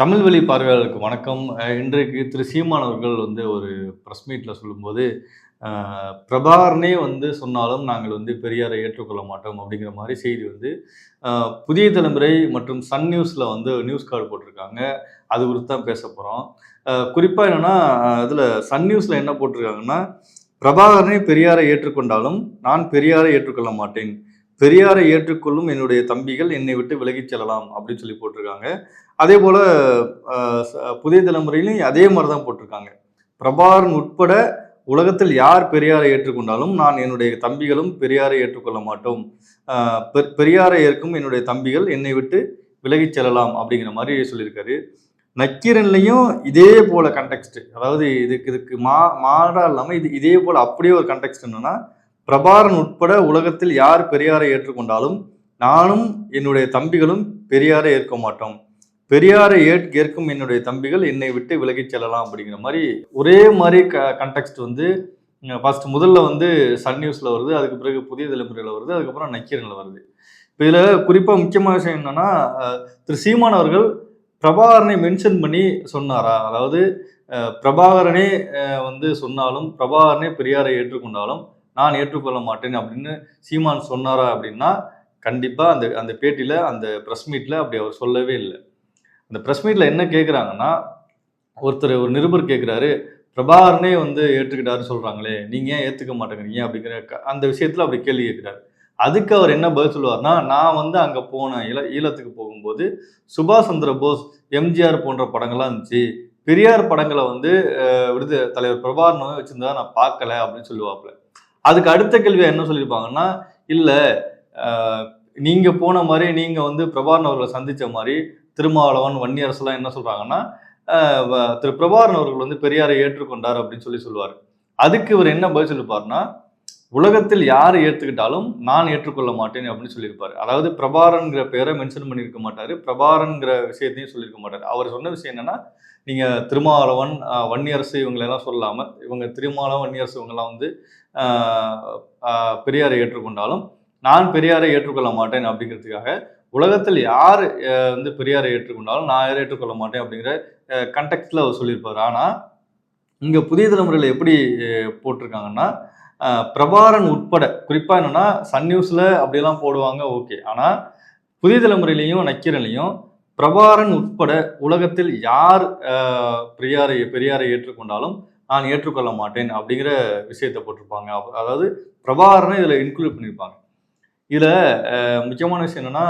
தமிழ் வழி பார்வையாளருக்கு வணக்கம். இன்றைக்கு திரு சீமான் அவர்கள் வந்து ஒரு ப்ரெஸ் மீட்டில் சொல்லும்போது பிரபாகரனே வந்து சொன்னாலும் நாங்கள் வந்து பெரியாரை ஏற்றுக்கொள்ள மாட்டோம் அப்படிங்கிற மாதிரி செய்தி வந்து புதிய தலைமுறை மற்றும் சன் நியூஸில் வந்து நியூஸ் கார்டு போட்டிருக்காங்க. அது குறித்து தான் பேச போகிறோம் குறிப்பாக என்னென்னா இதில் சன் நியூஸில் என்ன போட்டிருக்காங்கன்னா பிரபாகரனே பெரியாரை ஏற்றுக்கொண்டாலும் நான் பெரியாரை ஏற்றுக்கொள்ள மாட்டேன். பெரியாரை ஏற்றுக்கொள்ளும் என்னுடைய தம்பிகள் என்னை விட்டு விலகிச் செல்லலாம் அப்படின்னு சொல்லி போட்டிருக்காங்க. அதே போல் புதிய தலைமுறையிலையும் அதே மாதிரி தான் போட்டிருக்காங்க. பிரபாகரன் உட்பட உலகத்தில் யார் பெரியாரை ஏற்றுக்கொண்டாலும் நான் என்னுடைய தம்பிகளும் பெரியாரை ஏற்றுக்கொள்ள மாட்டோம். பெரியாரை ஏற்கும் என்னுடைய தம்பிகள் என்னை விட்டு விலகிச் செல்லலாம் அப்படிங்கிற மாதிரி சொல்லியிருக்காரு. நக்கீரன்லையும் இதே போல கண்டெக்ஸ்ட் அதாவது இதுக்கு இதுக்கு மா மாறா இல்லாமல் இது இதே போல் அப்படியே ஒரு கண்டெக்ஸ்ட் என்னன்னா பிரபாரன் உட்பட உலகத்தில் யார் பெரியாரை ஏற்றுக்கொண்டாலும் நானும் என்னுடைய தம்பிகளும் பெரியாரை ஏற்க மாட்டோம். பெரியாரை ஏற் ஏற்கும் என்னுடைய தம்பிகள் என்னை விட்டு விலகிச் செல்லலாம் அப்படிங்கிற மாதிரி ஒரே மாதிரி க கண்டெக்ஸ்ட் வந்து ஃபர்ஸ்ட் முதல்ல வந்து சன் நியூஸில் வருது அதுக்கு பிறகு புதிய தலைமுறையில் வருது அதுக்கப்புறம் நக்கீரனில் வருது. இப்போ இதில் குறிப்பாக முக்கியமான விஷயம் என்னென்னா திரு சீமான் அவர்கள் பிரபாகரனை மென்ஷன் பண்ணி சொன்னாரா? அதாவது பிரபாகரனே வந்து சொன்னாலும் பிரபாகரனே பெரியாரை ஏற்றுக்கொண்டாலும் நான் ஏற்றுக்கொள்ள மாட்டேன் அப்படின்னு சீமான் சொன்னாரா அப்படின்னா கண்டிப்பாக அந்த அந்த பேட்டியில் அந்த ப்ரெஸ் மீட்டில் அப்படி அவர் சொல்லவே இல்லை. அந்த ப்ரெஸ் மீட்டில் என்ன கேட்குறாங்கன்னா ஒருத்தர் ஒரு நிருபர் கேட்குறாரு பிரபாகரனே வந்து ஏற்றுக்கிட்டாருன்னு சொல்கிறாங்களே நீங்கள் ஏன் ஏற்றுக்க மாட்டேங்கிறீங்க அப்படிங்கிற க- அந்த விஷயத்தில் அப்படி கேள்வி கேட்குறாரு அதுக்கு அவர் என்ன பதில் சொல்லுவார்னா நான் வந்து அங்கே போனேன் ஈழ ஈழத்துக்கு போகும்போது சுபாஷ் சந்திர போஸ் எம்ஜிஆர் போன்ற படங்கள்லாம் இருந்துச்சு. பெரியார் படங்களை வந்து விடுது தலைவர் பிரபாகரன் வச்சுருந்தா நான் பார்க்கல அப்படின்னு சொல்லுவாப்புல. அதுக்கு அடுத்த கேள்வியா என்ன சொல்லியிருப்பாங்கன்னா இல்லை நீங்கள் போன மாதிரி நீங்கள் வந்து பிரபாகரன் அவர்களை சந்தித்த மாதிரி திருமாவளவன் வன்னியரசுலாம் என்ன சொல்கிறாங்கன்னா வ- திரு பிரபாகரன் அவர்கள் வந்து பெரியாரை ஏற்றுக்கொண்டார் அப்படின்னு சொல்லி சொல்லுவார். அதுக்கு இவர் என்ன பதில் சொல்லிப்பாருன்னா உலகத்தில் யார் ஏற்றுக்கிட்டாலும் நான் ஏற்றுக்கொள்ள மாட்டேன் அப்படின்னு சொல்லியிருப்பார். அதாவது பிரபாரன்கிற பேரை மென்ஷன் பண்ணியிருக்க மாட்டார். பிரபாரன்கிற விஷயத்தையும் சொல்லியிருக்க மாட்டார். அவர் சொன்ன விஷயம் என்னன்னா நீங்கள் திருமாவளவன் வன்னியரசு இவங்களெல்லாம் சொல்லாமல் இவங்க திருமாவளவன் வன்னியரசு இவங்கெல்லாம் வந்து பெரியாரை ஏற்றுக்கொண்டாலும் நான் பெரியாரை ஏற்றுக்கொள்ள மாட்டேன் அப்படிங்கிறதுக்காக உலகத்தில் யார் வந்து பெரியாரை ஏற்றுக்கொண்டாலும் நான் யாரை ஏற்றுக்கொள்ள மாட்டேன் அப்படிங்கிற கண்டெக்ட்ல அவர் சொல்லியிருப்பார். ஆனால் இங்கே புதிய தலைமுறையில் எப்படி போட்டிருக்காங்கன்னா பிரபாரன் உட்பட குறிப்பாக என்னென்னா சன் நியூஸில் அப்படியெல்லாம் போடுவாங்க ஓகே. ஆனால் புதிய தலைமுறையிலையும் நக்கீரன்லையும் பிரபாரன் உட்பட உலகத்தில் யார் பெரியாரை பெரியாரை ஏற்றுக்கொண்டாலும் நான் ஏற்றுக்கொள்ள மாட்டேன் அப்படிங்கிற விஷயத்தை போட்டிருப்பாங்க. அதாவது பிரபாரனை இதில் இன்க்ளூட் பண்ணியிருப்பாங்க. இதில் முக்கியமான விஷயம் என்னென்னா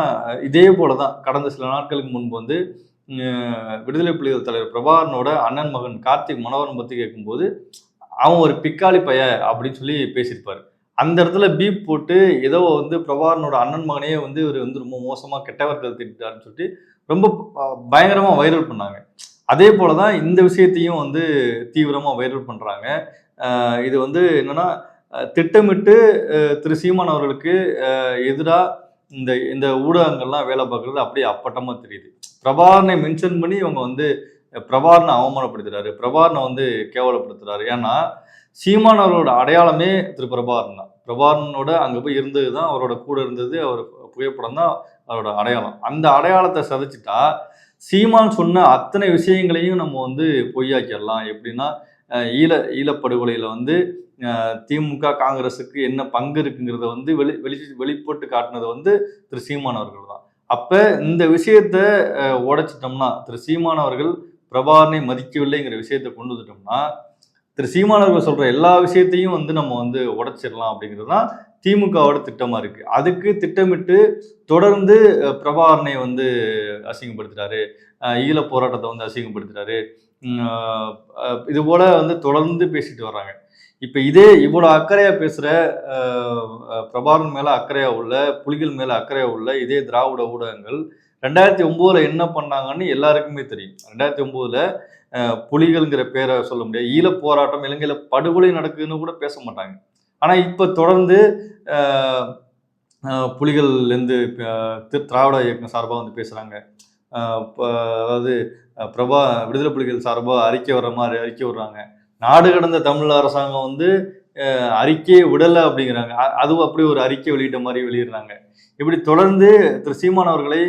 இதே போல தான் கடந்த சில நாட்களுக்கு முன்பு வந்து விடுதலை புலிகள் தலைவர் பிரபாகரனோட அண்ணன் மகன் கார்த்திக் மனோகரன் பற்றி கேட்கும்போது அவன் ஒரு பிக்காளி பைய அப்படின்னு சொல்லி பேசியிருப்பார். அந்த இடத்துல பீப் போட்டு ஏதோ வந்து பிரபாகரனோட அண்ணன் மகனையே வந்து இவர் வந்து ரொம்ப மோசமாக கெட்டவர்கள் திட்டாருன்னு சொல்லிட்டு ரொம்ப பயங்கரமாக வைரல் பண்ணாங்க. அதே போல தான் இந்த விஷயத்தையும் வந்து தீவிரமாக வைரல் பண்ணுறாங்க இது வந்து என்னென்னா திட்டமிட்டு திரு சீமான் அவர்களுக்கு எதிராக இந்த இந்த ஊடகங்கள்லாம் வேலை பார்க்குறது அப்படியே அப்பட்டமாக தெரியுது. பிரபாகரனை மென்ஷன் பண்ணி இவங்க வந்து பிரபாகரனை அவமானப்படுத்துறாரு. பிரபாகரனை வந்து கேவலப்படுத்துறாரு. ஏன்னா சீமான் அவரோட அடையாளமே திரு பிரபாகரன் தான். பிரபாகரனோட அங்கே போய் இருந்தது தான் அவரோட கூட இருந்தது அவர் புகைப்படம் தான் அவரோட அடையாளம். அந்த அடையாளத்தை சதைச்சிட்டா சீமான் சொன்ன அத்தனை விஷயங்களையும் நம்ம வந்து பொய்யாக்கிடலாம். எப்படின்னா ஈழ ஈழப்படுகொலையில் வந்து திமுக காங்கிரஸுக்கு என்ன பங்கு இருக்குங்கிறத வந்து வெளி வெளி வெளிப்பட்டு காட்டினது வந்து திரு சீமான் அவர்கள் தான். அப்போ இந்த விஷயத்த உடைச்சிட்டோம்னா திரு சீமான் அவர்கள் பிரபாகரனை மதிக்கவில்லைங்கிற விஷயத்தை கொண்டு வந்துட்டோம்னா திரு சீமான் அவர்கள் சொல்கிற எல்லா விஷயத்தையும் வந்து நம்ம வந்து உடைச்சிடலாம் அப்படிங்கிறது தான் திமுகவோட திட்டமாக இருக்குது அதுக்கு திட்டமிட்டு தொடர்ந்து பிரபாகரனை வந்து அசிங்கப்படுத்துகிறாரு ஈழ போராட்டத்தை வந்து அசிங்கப்படுத்துகிறாரு இது போல் வந்து தொடர்ந்து பேசிட்டு வர்றாங்க. இப்ப இதே இவ்வளவு அக்கறையா பேசுற பிரபாகரன் மேல அக்கறையா உள்ள புலிகள் மேல அக்கறையா உள்ள இதே திராவிட ஊடகங்கள் ரெண்டாயிரத்தி ஒன்பதுல என்ன பண்ணாங்கன்னு எல்லாருக்குமே தெரியும். ரெண்டாயிரத்தி ஒன்பதுல புலிகள்ங்கிற பேரை சொல்ல முடியாது. ஈழ போராட்டம் இலங்கையில படுகொலை நடக்குதுன்னு கூட பேச மாட்டாங்க. ஆனா இப்ப தொடர்ந்து புலிகள்லேருந்து திரு- திராவிட இயக்கம் சார்பாக வந்து பேசுறாங்க. அதாவது பிரபா விடுதலை புலிகள் சார்பாக அறிக்கை வர்ற மாதிரி அறிக்கை விடுறாங்க. நாடு கடந்த தமிழ் அரசாங்கம் வந்து அறிக்கையை விடலை அப்படிங்கிறாங்க. அதுவும் அப்படி ஒரு அறிக்கை வெளியிட்ட மாதிரி வெளியிடுறாங்க. இப்படி தொடர்ந்து திரு சீமான் அவர்களை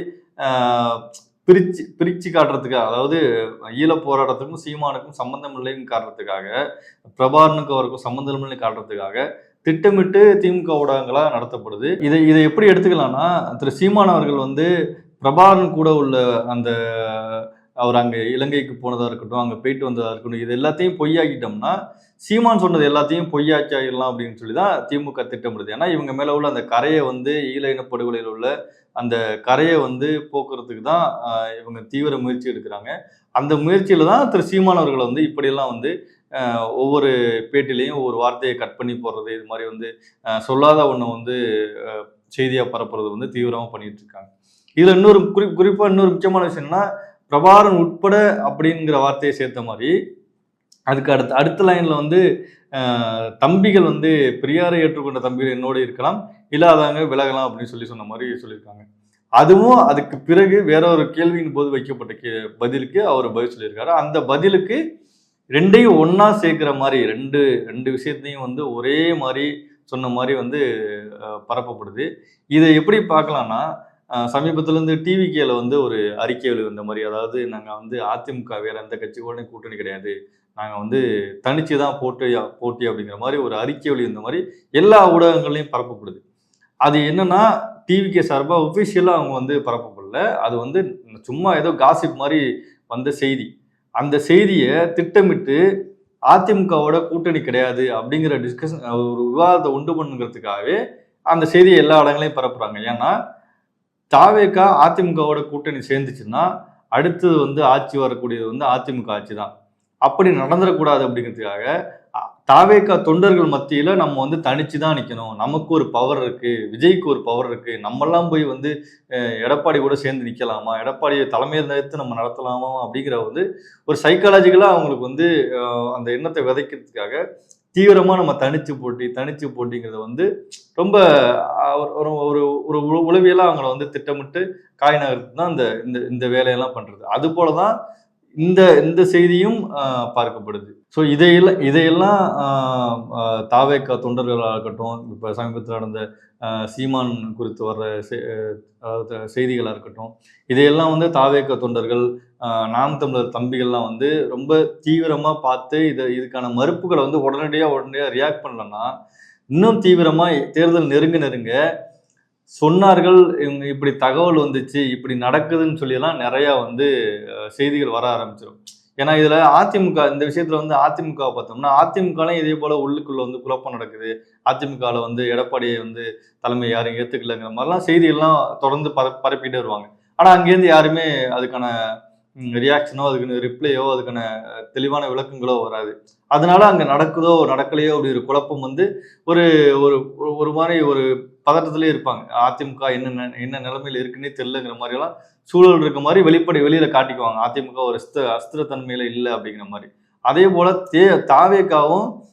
பிரிச்சு பிரிச்சு காட்டுறதுக்காக அதாவது ஈழ போராட்டத்துக்கும் சீமானுக்கும் சம்பந்தம் இல்லைன்னு காட்டுறதுக்காக பிரபாரனுக்கு அவருக்கும் சம்பந்தம் இல்லைன்னு காட்டுறதுக்காக திட்டமிட்டு திமுக ஊடகங்களாக நடத்தப்படுது. இதை இதை எப்படி எடுத்துக்கலாம்னா திரு சீமான் அவர்கள் வந்து பிரபாரன் கூட உள்ள அந்த அவர் அங்கே இலங்கைக்கு போனதாக இருக்கட்டும் அங்கே போயிட்டு வந்ததாக இருக்கட்டும் இது எல்லாத்தையும் பொய்யாக்கிட்டோம்னா சீமான் சொன்னது எல்லாத்தையும் பொய்யாக்கிடலாம் அப்படின்னு சொல்லி தான் திமுக திட்டமிடுது. ஏன்னா இவங்க மேலே உள்ள அந்த கரையை வந்து ஈழ இனப்படுகொலையில் உள்ள அந்த கரையை வந்து போக்குறதுக்கு தான் இவங்க தீவிர முயற்சி எடுக்கிறாங்க. அந்த முயற்சியில் தான் திரு சீமான் அவர்களை வந்து இப்படியெல்லாம் வந்து ஒவ்வொரு பேட்டிலையும் ஒவ்வொரு வார்த்தையை கட் பண்ணி போடுறது இது மாதிரி வந்து சொல்லாத ஒன்றை வந்து செய்தியாக பரப்புறது வந்து தீவிரமாக பண்ணிகிட்டு இருக்காங்க. இதில் இன்னொரு குறி குறிப்பாக இன்னொரு முக்கியமான விஷயம்னா பிரபாரன் உட்பட அப்படிங்கிற வார்த்தையை சேர்த்த மாதிரி அதுக்கு அடுத்த அடுத்த லைனில் வந்து தம்பிகள் வந்து பெரியாரை ஏற்றுக்கொண்ட தம்பிகள் என்னோட இருக்கலாம் இல்லாதவங்க விலகலாம் அப்படின்னு சொல்லி சொன்ன மாதிரி சொல்லியிருக்காங்க. அதுவும் அதுக்கு பிறகு வேற ஒரு கேள்வியின் போது வைக்கப்பட்ட கே பதிலுக்கு அவர் பதில் சொல்லியிருக்காரு. அந்த பதிலுக்கு ரெண்டையும் ஒன்றா சேர்க்கிற மாதிரி ரெண்டு ரெண்டு விஷயத்தையும் வந்து ஒரே மாதிரி சொன்ன மாதிரி வந்து பரப்பப்படுது. இதை எப்படி பார்க்கலாம்னா சமீபத்திலேருந்து சமீபத்துல வந்து ஒரு அறிக்கை வெளிவந்த மாதிரி அதாவது நாங்கள் வந்து அதிமுக வேற எந்த கட்சியோட கூட்டணி கிடையாது. நாங்கள் வந்து தனிச்சு தான் போட்டி போட்டி அப்படிங்கிற மாதிரி ஒரு அறிக்கை வெளிவந்த மாதிரி எல்லா ஊடகங்களையும் பரப்பப்படுது. அது என்னன்னா டிவிகே சார்பாக ஒஃபிஷியலாக அவங்க வந்து பரப்பப்படல. அது வந்து சும்மா ஏதோ காசிப் மாதிரி வந்த செய்தி. அந்த செய்தியை திட்டமிட்டு அதிமுகவோட கூட்டணி கிடையாது அப்படிங்கிற டிஸ்கஷன் ஒரு விவாதத்தை உண்டு பண்ணுங்கிறதுக்காகவே அந்த செய்தியை எல்லா இடங்களையும் பரப்புறாங்க. ஏன்னா தாவேக்கா அதிமுகவோட கூட்டணி சேர்ந்துச்சுன்னா அடுத்தது வந்து ஆட்சி வரக்கூடியது வந்து அதிமுக ஆட்சி தான் அப்படி நடந்துடக்கூடாது அப்படிங்கிறதுக்காக தாவேக்கா தொண்டர்கள் மத்தியில் நம்ம வந்து தனிச்சு தான் நிற்கணும் நமக்கு ஒரு பவர் இருக்குது விஜய்க்கு ஒரு பவர் இருக்குது நம்மெல்லாம் போய் வந்து எடப்பாடி கூட சேர்ந்து நிற்கலாமா எடப்பாடியை தலைமையில் நிறுத்து நம்ம நடத்தலாமா? அப்படிங்கிற வந்து ஒரு சைக்காலஜிக்கலாக அவங்களுக்கு வந்து அந்த எண்ணத்தை விதைக்கிறதுக்காக தீவிரமாக நம்ம தனிச்சு போட்டி தனிச்சு போட்டிங்கிறத வந்து ரொம்ப ஒரு ஒரு ஒரு ஒரு அவங்கள வந்து திட்டமிட்டு காய் நகர்த்து தான் இந்த இந்த இந்த வேலையெல்லாம் பண்ணுறது அது போல தான் இந்த இந்த செய்தியும் பார்க்கப்படுது. ஸோ இதையெல்லாம் இதையெல்லாம் ஆஹ், தாவேக்கா தொண்டர்களாக இருக்கட்டும் இப்போ சமீபத்தில் நடந்த சீமான் குறித்து வர்ற செ- அதாவது செய்திகளாக இருக்கட்டும் இதையெல்லாம் வந்து தாவேக்க தொண்டர்கள் நாம் தமிழர் தம்பிகள்லாம் வந்து ரொம்ப தீவிரமாக பார்த்து இதை இதுக்கான மறுப்புகளை வந்து உடனடியாக உடனடியாக ரியாக்ட் பண்ணலன்னா இன்னும் தீவிரமாக தேர்தல் நெருங்க நெருங்க சொன்னார்கள் இவங்க இப்படி தகவல் வந்துச்சு இப்படி நடக்குதுன்னு சொல்லியெல்லாம் நிறையா வந்து செய்திகள் வர ஆரம்பிச்சிடும் ஏன்னா இதில் அதிமுக இந்த விஷயத்தில் வந்து அதிமுக பார்த்தோம்னா அதிமுகலாம் இதே போல் உள்ளுக்குள்ளே வந்து குழப்பம் நடக்குது. அதிமுகவில் வந்து எடப்பாடியை வந்து தலைமை யாரும் ஏற்றுக்கலைங்கிற மாதிரிலாம் செய்திகள்லாம் தொடர்ந்து பர பரப்பிட்டே வருவாங்க. ஆனால் அங்கேருந்து யாருமே அதுக்கான ரியாக்ஷனோ அதுக்கான ரிப்ளையோ அதுக்கான தெளிவான விளக்கங்களோ வராது. அதனால அங்கே நடக்குதோ நடக்கலையோ அப்படி ஒரு குழப்பம் வந்து ஒரு ஒரு ஒரு- மாதிரி ஒரு பதட்டத்திலே இருப்பாங்க. அதிமுக என்ன நெ- என்ன நிலைமையில் இருக்குன்னே தெரியலங்கிற மாதிரிலாம் சூழல் இருக்க மாதிரி வெளிப்படை வெளியில் காட்டிக்குவாங்க. அதிமுக ஒரு அஸ்த அஸ்திரத்தன்மையில் இல்லை அப்படிங்கிற மாதிரி. அதே போல் தே தாவேக்காவும்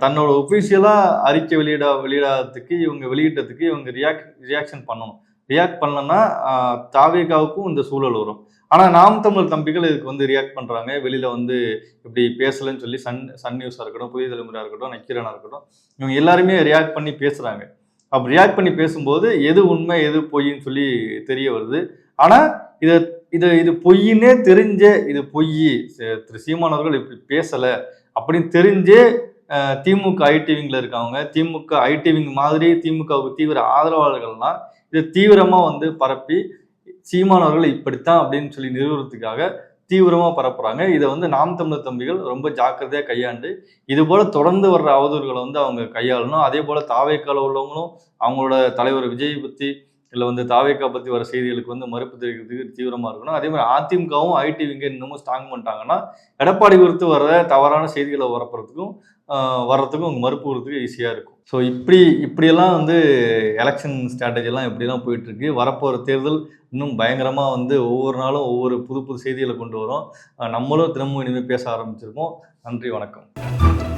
தன்னோட ஒஃபிஷியலாக அறிக்கை வெளியிட வெளியிடாததுக்கு இவங்க வெளியிட்டதுக்கு இவங்க ரியாக் ரியாக்ஷன் பண்ணணும். ரியாக்ட் பண்ணலன்னா தாவேகாவுக்கும் இந்த சூழல் வரும். ஆனால் நாம் தமிழ் தம்பிகள் இதுக்கு வந்து ரியாக்ட் பண்ணுறாங்க வெளியில் வந்து இப்படி பேசலன்னு சொல்லி சன் சன் நியூஸாக இருக்கட்டும் புதிய தலைமுறையாக இருக்கட்டும் நக்கீரனாக இருக்கட்டும் இவங்க எல்லாருமே ரியாக்ட் பண்ணி பேசுகிறாங்க அப்போ ரியாக்ட் பண்ணி பேசும்போது எது உண்மை எது பொய்ன்னு சொல்லி தெரிய வருது. ஆனால் இதை இது இது பொய்ன்னே தெரிஞ்சே இது பொய் திரு சீமானவர்கள் இப்படி பேசலை அப்படின்னு தெரிஞ்சே திமுக ஐடிவிங்கில் இருக்கவங்க திமுக ஐடிவிங் மாதிரி திமுகவுக்கு தீவிர ஆதரவாளர்கள்லாம் இதை தீவிரமா வந்து பரப்பி சீமானவர்கள் இப்படித்தான் அப்படின்னு சொல்லி நிறுவனத்துக்காக தீவிரமா பரப்புறாங்க. இதை வந்து நாம் தமிழர் தம்பிகள் ரொம்ப ஜாக்கிரதையா கையாண்டு இது போல தொடர்ந்து வர்ற அவதூறுகளை வந்து அவங்க கையாளணும். அதே போல தாவேக்கால உள்ளவங்களும் அவங்களோட தலைவர் விஜய் பத்தி இல்லை வந்து தாவேக்கா பத்தி வர செய்திகளுக்கு வந்து மறுப்பு தெரிவிக்கிறதுக்கு தீவிரமா இருக்கணும். அதே மாதிரி அதிமுகவும் ஐடி விங்க இன்னமும் ஸ்ட்ராங் பண்ணிட்டாங்கன்னா எடப்பாடி குறித்து வர்ற தவறான செய்திகளை வரப்புறதுக்கும் வர்றதுக்கும் அவங்க மறுப்பு ஈஸியாக இருக்கும். ஸோ இப்படி இப்படியெல்லாம் வந்து எலெக்ஷன் ஸ்ட்ராட்டஜிலாம் இப்படிலாம் போயிட்டுருக்கு? வரப்போகிற தேர்தல் இன்னும் பயங்கரமாக வந்து ஒவ்வொரு நாளும் ஒவ்வொரு புது புது செய்திகளை கொண்டு வரும். நம்மளும் தினமும் இனிமேல் பேச ஆரம்பிச்சிருக்கோம். நன்றி வணக்கம்.